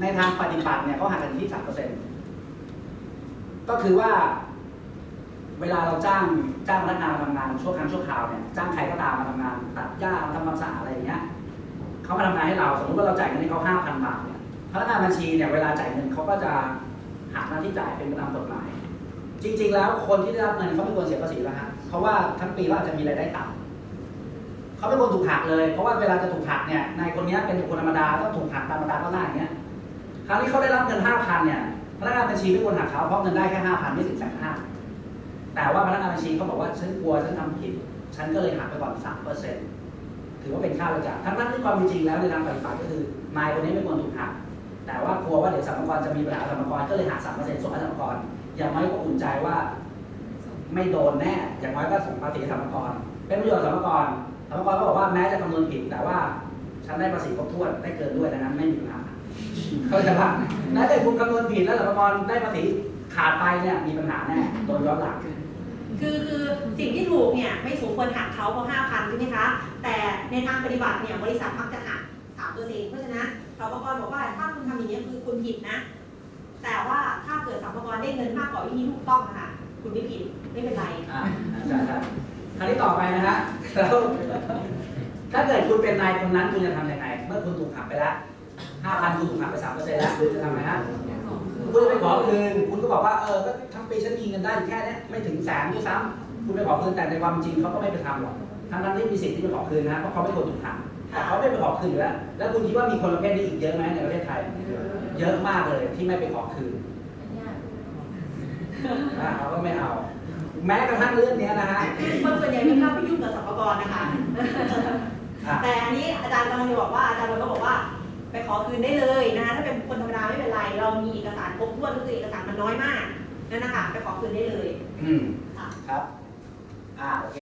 ในทางปฏิบัติเนี่ยเขาหักกันที่สามเปอร์เซ็นต์ก็คือว่า เวลาเราจ้างจ้างพนักงานมาทำงานชั่วครั้งชั่วคราวเนี่ยจ้างใครก็ตามมาทำงาน ตัดหญ้าทำความสะอาดอะไรอย่างเงี้ยเขามาทำงานให้เราสมมติว่าเราจ่ายเงินให้เขาห้าพันบาทเนี่ยพนักงานบัญชีเนี่ยเวลาจ่ายเงินเขาก็จะหักหน้าที่จ่ายเป็นไปตามกฎหมาย จริง ๆ แล้วคนที่ได้รับเงินเขาไม่ควรเสียภาษีแล้วฮะเพราะว่าทั้งปีว่าจะมีรายได้ต่ำเขาไม่ควรถูกหักเลย เพราะว่าเวลาจะถูกหักเนี่ยนายคนเนี้ยเป็นบุคคลธรรมดาต้องถูกหักตามมาตราก็หน้าอย่างเงี้ย คราวนี้เขาได้รับเงินห้าพันเนี่ยพนักงานบัญชีไม่ควรหักเขาเพราะเงินได้แค่ห้าพันไม่ถึงแสนห้าแต่ว่าพนักงานบัญชีเขาบอกว่าฉันกลัวฉันทำผิด ฉันก็เลยหักไปก่อนสามเปอร์เซ็นต์ถือว่าเป็นค่าบริจาคทั้งนั้นที่ความเป็นจริงแล้วในทางปฏิบัติก็คือนายคนนี้ไม่ควรถูกหักแต่ว่ากลัวว่าเดี๋ยวสรรพากรจะมีปัญหาสรรพากรก็เลยหักสามเปอร์เซ็นต์ส่งให้สรรพากรอย่างน้อยก็อุ่นใจว่าไม่โดนแน่ อย่างน้อยก็ส่งภาษีสรรพากรเป็นประโยชน์สรรพากรสรรพากรก็บอกว่าแม้จะคำนวณผิดแต่ว่าฉันได้ภาษีครบถ้วนได้เกินด้วยดังนั้นไม่มีปัญหา เข้าใจปะถ้าเกิดคุณคำนวณผิดแล้วสรรพากรได้ภาษีขาดไปเนี่ยมีปัญหาแน่โดนย้อนหลังคือคือสิ่งที่ถูกเนี่ยไม่สมควรหักเขาเพราะห้าพันใช่ไหมคะ แต่ในทางปฏิบัติเนี่ยบริษัทมักจะหักสามเปอร์เซ็นต์เพราะฉะนั้นสรรพากรบอกว่าถ้าคุณทำอย่างนี้ยคือคุณผิดนะ แต่ว่าถ้าเกิดสรรพากรได้เงินมากกว่าวิธีถูกต้องอะค่ะคุณไม่ผิดไม่เป็นไรอ่าใช่ใช่คราวนี้ต่อไปนะฮะแล้วถ้าเกิดคุณเป็นนายคนนั้นคุณจะทำยังไงเมื่อคุณถูกหักไปแล้ว ห้าพันคุณถูกหักไปสามเปอร์เซ็นต์แล้วคุณจะทำไงฮะคุณจะไปขอคืนคุณก็บอกว่าเออก็ทั้งปีฉันมีเงินได้อยู่แค่เนี้ยไม่ถึงแสนด้วยซ้ำคุณไปขอคืนแต่ในความจริงเขาก็ไม่ไปทำหรอกทั้งนั้นที่มีสิทธิ์ที่ไปขอคืนนะเพราะเขาไม่ควรถูกหักแต่เขาไม่ไปขอคืนอยู่แล้ว แล้วคุณคิดว่ามีคนประเภทนี้อีกเยอะไหมในประเทศไทย เยอะมากเลยที่ไม่ไปขอคืนนะเขาก็ไม่เอา แม้กระทั่งเรื่องเนี้ยนะฮะคนส่วนใหญ่ไม่กล้าไปยุ่งกับสรรพากรนะคะอะแต่อันนี้อาจารย์กำลังจะบอกว่าอาจารย์ก็บอกว่า ไปขอคืนได้เลยนะคะถ้าเป็นคนธรรมดาไม่เป็นไร เรามีเอกสารครบถ้วนก็คือเอกสารมันน้อยมากนั่นนะคะไปขอคืนได้เลยอืมค่ะ ครับ อ่าโอเค